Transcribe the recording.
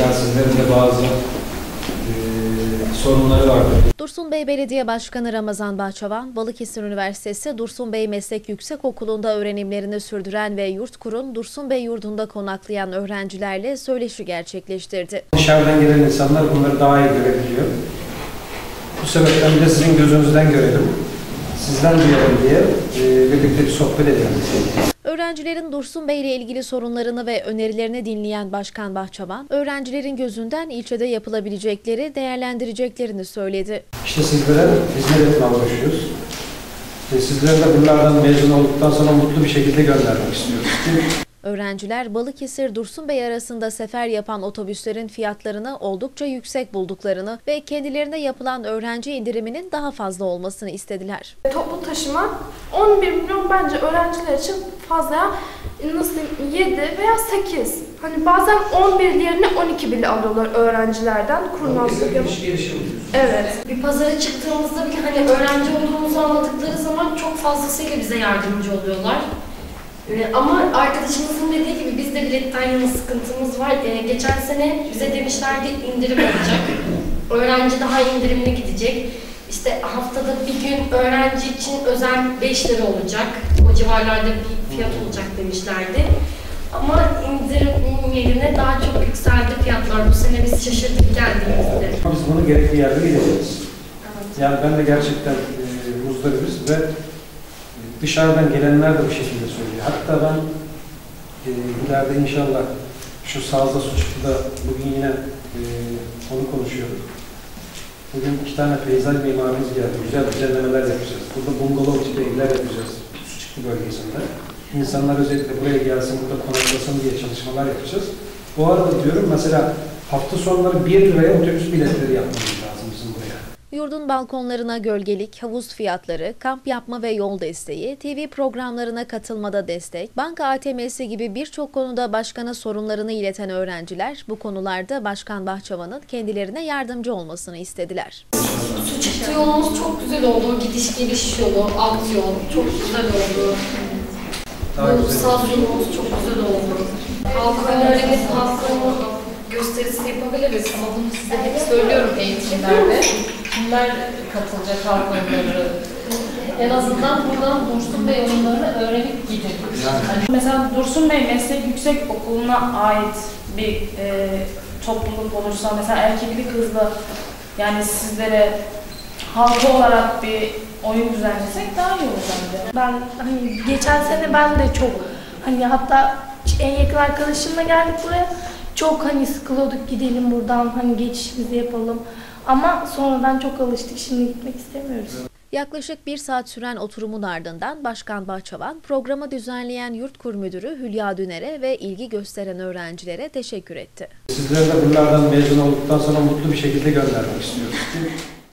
de bazı e, sorunları vardı. Dursunbey Belediye Başkanı Ramazan Bahçavan, Balıkesir Üniversitesi Dursunbey Meslek Yüksekokulu'nda öğrenimlerini sürdüren ve Yurtkur'un Dursunbey yurdunda konaklayan öğrencilerle söyleşi gerçekleştirdi. Dışarıdan gelen insanlar bunları daha iyi görebiliyor. Bu sebepten de sizin gözünüzden görelim. Sizden duyalım diye e, birlikte bir sohbet edelim. Öğrencilerin Dursunbey ile ilgili sorunlarını ve önerilerini dinleyen Başkan Bahçavan, öğrencilerin gözünden ilçede yapılabilecekleri değerlendireceklerini söyledi. İşte sizlere hizmet etmeye uğraşıyoruz. E, sizleri de bunlardan mezun olduktan sonra mutlu bir şekilde göndermek istiyoruz. Öğrenciler Balıkesir Dursunbey arasında sefer yapan otobüslerin fiyatlarını oldukça yüksek bulduklarını ve kendilerine yapılan öğrenci indiriminin daha fazla olmasını istediler. Toplu taşıma 11 milyon bence öğrenciler için fazla. Nasıl diyeyim 7 veya 8. Hani bazen 11 yerine 12 bile alıyorlar öğrencilerden kurnazlık yapıp. Evet. Bir pazara çıktığımızda bile hani öğrenci olduğumuzu anladıkları zaman çok fazlasıyla bize yardımcı oluyorlar. Ee, ama arkadaşımızın dediği gibi biz de biletten yana sıkıntımız var. Ee, geçen sene bize demişlerdi indirim olacak. Öğrenci daha indirimli gidecek. İşte haftada bir gün öğrenci için özel 5 lira olacak. O civarlarda bir fiyat olacak demişlerdi. Ama indirim yerine daha çok yükseldi fiyatlar. Bu sene biz şaşırdık geldiğimizde. Biz bunu gerekli yerde gideceğiz. Yani ben de gerçekten e, muzdaribiz ve e, dışarıdan gelenler de bu şekilde söylüyor. Hatta ben e, ileride inşallah şu sağlıkta suçluda bugün yine e, onu konuşuyorduk. Bugün iki tane peyzaj mimarımız geldi. Güzel düzenlemeler yapacağız. Burada bungalov tipi evler yapacağız. Suçuklu bölgesinde. İnsanlar özellikle buraya gelsin, burada konaklasın diye çalışmalar yapacağız. Bu arada diyorum mesela hafta sonları 1 liraya otobüs biletleri yapmamız lazım. Yurdun balkonlarına gölgelik, havuz fiyatları, kamp yapma ve yol desteği, TV programlarına katılmada destek, banka ATM'si gibi birçok konuda başkana sorunlarını ileten öğrenciler bu konularda Başkan Bahçavan'ın kendilerine yardımcı olmasını istediler. Su çıktı yolumuz çok güzel oldu. Gidiş geliş yolu, alt yol çok güzel oldu. Sağ yolumuz çok güzel oldu. Halk önerimiz halkın gösterisi yapabiliriz. Ama bunu size hep söylüyorum eğitimlerde. Kimler katılacak halk oyunları? En azından buradan Dursun Bey oyunlarını öğrenip gidin. Hani Mesela Dursun Bey Meslek Yüksek Okulu'na ait bir e, topluluk olursa, mesela erkekli kızlı yani sizlere halka olarak bir oyun düzenlesek daha iyi olur bence. Ben hani geçen sene ben de çok hani hatta en yakın arkadaşımla geldik buraya. Çok hani sıkılıyorduk gidelim buradan hani geçişimizi yapalım. Ama sonradan çok alıştık şimdi gitmek istemiyoruz. Yaklaşık bir saat süren oturumun ardından Başkan Bahçavan, programı düzenleyen Yurtkur Müdürü Hülya Düner'e ve ilgi gösteren öğrencilere teşekkür etti. Sizleri de bunlardan mezun olduktan sonra mutlu bir şekilde göndermek istiyoruz.